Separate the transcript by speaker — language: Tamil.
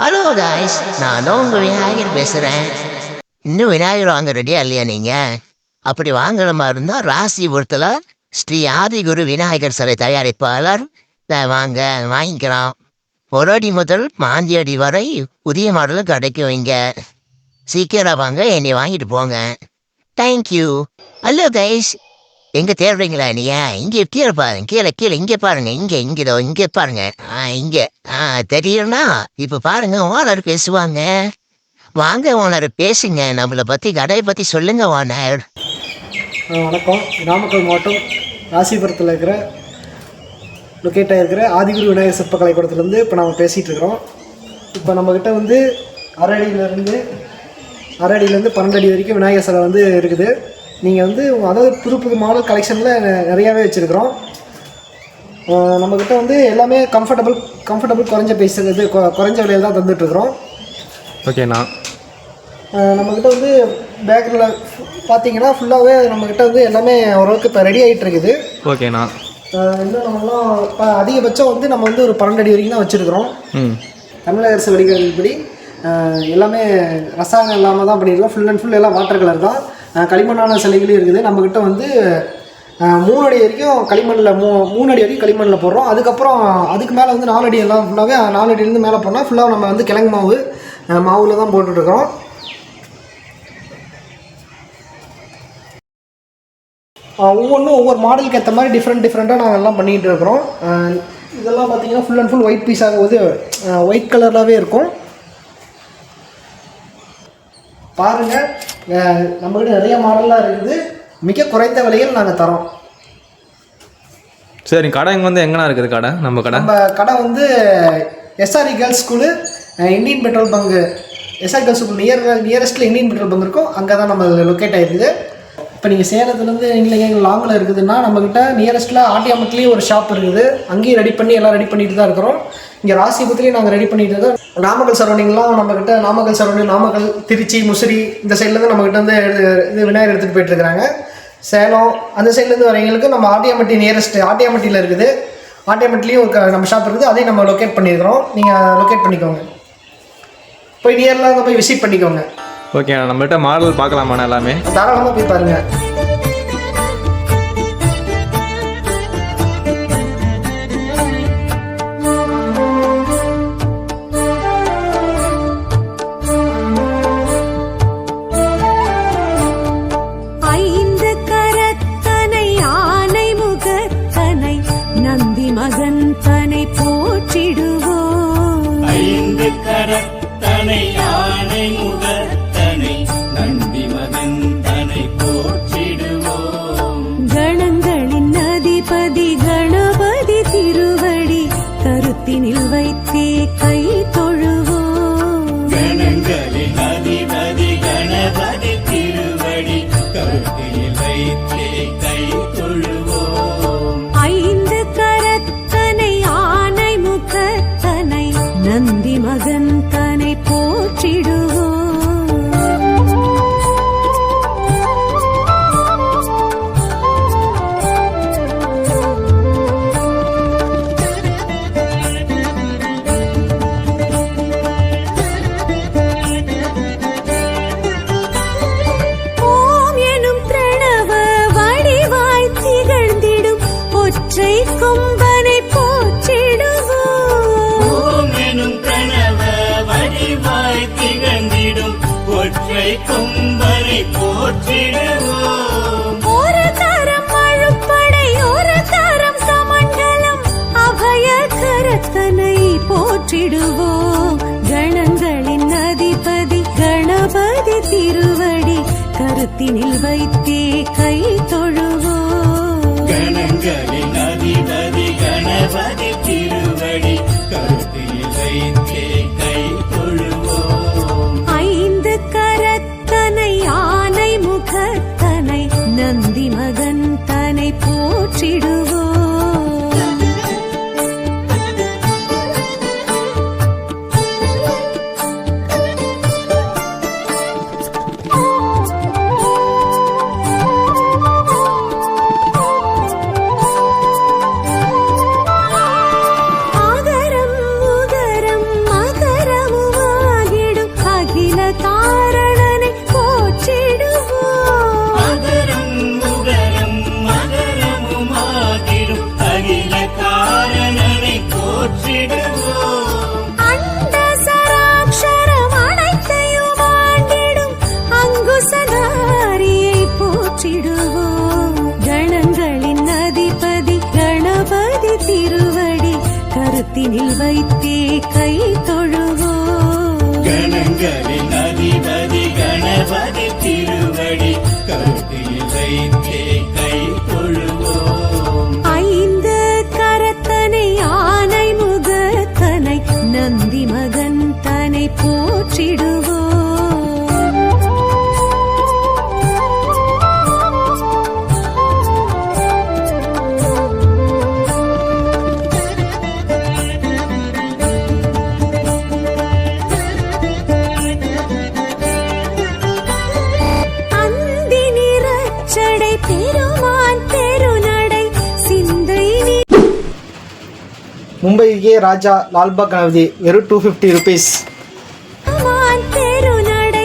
Speaker 1: ஹலோ காய்ஸ் நான் தான் உங்கள் விநாயகர் பேசுகிறேன் இன்னும் விநாயகர் வாங்க ரெடியா இல்லையா நீங்கள் அப்படி வாங்குற மாதிரி இருந்தால் ராசிபுரத்தில் ஸ்ரீ ஆதிகுரு விநாயகர் சிலை தயாரிப்பாளர். வாங்க வாங்கிக்கலாம். ஒரு அடி முதல் பாஞ்சு அடி வரை புதிய மாடலும் கிடைக்கும் இங்கே சீக்கிரம் வாங்க என்னை வாங்கிட்டு போங்க. தேங்க்யூ ஹலோ கைஸ் எங்க தேடுறீங்களா நீயா இங்க கீழே பாருங்க கீழே கீழே இங்க பாருங்க இங்க இங்கே இங்க பாருங்க. ஆ இங்க. ஆ தெரியும்னா இப்ப பாருங்க ஓனர் பேசுவாங்க. வாங்க ஓனர் பேசுங்க. நம்மளை பத்தி கடையை பத்தி சொல்லுங்க ஓனர்.
Speaker 2: ஆ, வணக்கம். நாமக்கல் மாவட்டம் ராசிபுரத்தில் இருக்கிற லொக்கேட் ஆகிருக்கிற ஆதிகுரு விநாயகர் சிற்பக்கலை கூடத்துலேருந்து இப்போ நம்ம பேசிகிட்டு இருக்கிறோம். இப்போ நம்மக்கிட்ட வந்து அரை அடியிலேருந்து அரை அடியிலேருந்து பன்னெண்டு அடி வரைக்கும் விநாயகர் சிலை வந்து இருக்குது. நீங்கள் வந்து அதாவது புது புது மாடல் கலெக்ஷனில் நிறையாவே வச்சுருக்கிறோம். நம்மக்கிட்ட வந்து எல்லாமே கம்ஃபர்டபுள் கம்ஃபர்டபுள் குறைஞ்ச பைசா இது கொ- குறைஞ்ச விலையில் தான் தந்துட்டுருக்குறோம்.
Speaker 3: ஓகேண்ணா
Speaker 2: நம்மக்கிட்ட வந்து பேக்கில் பார்த்தீங்கன்னா ஃபுல்லாகவே நம்மக்கிட்ட வந்து எல்லாமே ஓரளவுக்கு இப்போ ரெடி ஆகிட்டு இருக்குது
Speaker 3: ஓகேண்ணா
Speaker 2: இன்னும் நம்மலாம் இப்போ அதிகபட்சம் வந்து நம்ம வந்து ஒரு பன்னெண்டு அடி வரைக்கும் தான் வச்சுருக்கிறோம்.
Speaker 3: ம்.
Speaker 2: தமிழக அரசு வழிகாட்டின்படி ஆஹ் எல்லாமே ரசாயனம் இல்லாமல் தான் பண்ணியிருக்கோம். ஃபுல் அண்ட் ஃபுல் எல்லாம் வாட்டர் கலர் தான். களிமண்ணான சிலைகளும் இருக்குது. நம்மக்கிட்ட வந்து மூணு அடி வரைக்கும் களிமண்ணில் மூ மூணு அடி வரைக்கும் களிமண்ணில் போடுறோம். அதுக்கப்புறம் அதுக்கு மேலே வந்து நாலு அடி எல்லாம் ஃபுல்லாகவே நாலு அடியிலேருந்து மேலே போனால் ஃபுல்லாக நம்ம வந்து கிழங்கு மாவு மாவில் தான் போட்டுட்ருக்கோம் ஒவ்வொன்றும் ஒவ்வொரு மாடலுக்கு ஏற்ற மாதிரி டிஃப்ரெண்ட் டிஃப்ரெண்ட்டாக நாங்கள் எல்லாம் பண்ணிகிட்டு இருக்கிறோம். இதெல்லாம் பார்த்தீங்கன்னா full and full white piece white கலர்லாகவே இருக்கும். பாருங்கள் நம்மகிட்ட நிறைய மாடல்லாம் இருக்குது. மிக குறைந்த விலையில் நாங்கள் தரோம்.
Speaker 3: சரி கடை இங்கே வந்து எங்கண்ணா இருக்குது கடை? நம்ம கடை?
Speaker 2: நம்ம கடை வந்து S R E girls school Indian petrol bunk S R girls school near நியரஸ்ட்டில் Indian petrol bunk இருக்கும். அங்கே தான் நம்ம லொக்கேட் ஆகிருக்குது இப்போ நீங்கள் சேலத்துலேருந்து இல்லைங்க எங்கள் லாங்கில் இருக்குதுன்னா நம்மக்கிட்ட நியரஸ்ட்டில் ஆட்டியாமட்லேயும் ஒரு ஷாப் இருக்குது. அங்கேயும் ரெடி பண்ணி எல்லாம் ரெடி பண்ணிட்டு தான் இருக்கிறோம். இங்கே ராசிபுரத்துலேயும் நாங்கள் ரெடி பண்ணிட்டு இருக்கோம். நாமக்கல் சரௌண்டிங்லாம் நம்மக்கிட்ட நாமக்கல் சரௌண்டிங் நாமக்கல் திருச்சி முசிறி இந்த சைட்லேருந்து நம்மக்கிட்ட வந்து இது- விநாயகர் எடுத்துகிட்டு போயிட்டு இருக்கிறாங்க. சேலம் அந்த சைட்லேருந்து வரவங்களுக்கு நம்ம ஆட்டியாமட்டி நியரஸ்ட் ஆட்டியாமட்டியில் இருக்குது. ஆட்டியாமட்டிலையும் ஒரு நம்ம ஷாப் இருக்குது. அதையும் நம்ம லொக்கேட் பண்ணியிருக்கிறோம். நீங்கள் லொக்கேட் பண்ணிக்கோங்க. போய் நியரில் அங்கே போய் விசிட் பண்ணிக்கோங்க.
Speaker 3: ஓகேண்ணா நம்மகிட்ட மாடல் பார்க்கலாமாண்ணா எல்லாமே?
Speaker 2: தாராளமாக போய் பாருங்கள்
Speaker 4: கரத்தனை
Speaker 5: யானை முகத்தனை நந்தி மகன் தனை போற்றிடுவோம்.
Speaker 4: கணங்களின் அதிபதி கணபதி திருவடி கருத்தினில் வைத்தே கை தொழுவோம்.
Speaker 5: கணங்களின் அதிபதி கணபதி திருவடி கருத்தில் வைத்தே
Speaker 4: போற்றிடும். ஒற்றை
Speaker 5: கொம்பரை போற்றிடுவோம்.
Speaker 4: ஒரு தரம் அழுப்படை ஒரு தரம் சமண்டலம். அபய கரத்தனை போற்றிடுவோம். கணங்களின் அதிபதி கணபதி திருவடி. கருத்தினில் வைத்தே கை தொழுவோம் கரத்தினில் வைத்தே கை தொழுவோம்.
Speaker 5: கணங்களின் அதிபதி கணபதி திருவடி கருத்தில் வைத்தே கை தொழுவோம்.
Speaker 4: ஐந்து கரத்தனை ஆனை முகத்தனை நந்தி மகன் தனை போற்றிடுவோம்
Speaker 2: மும்பை ஏ ராஜா லால்பாக் கணபதி வெறும் டூ ஃபிஃப்டி ருபீஸ்
Speaker 4: பெருநடை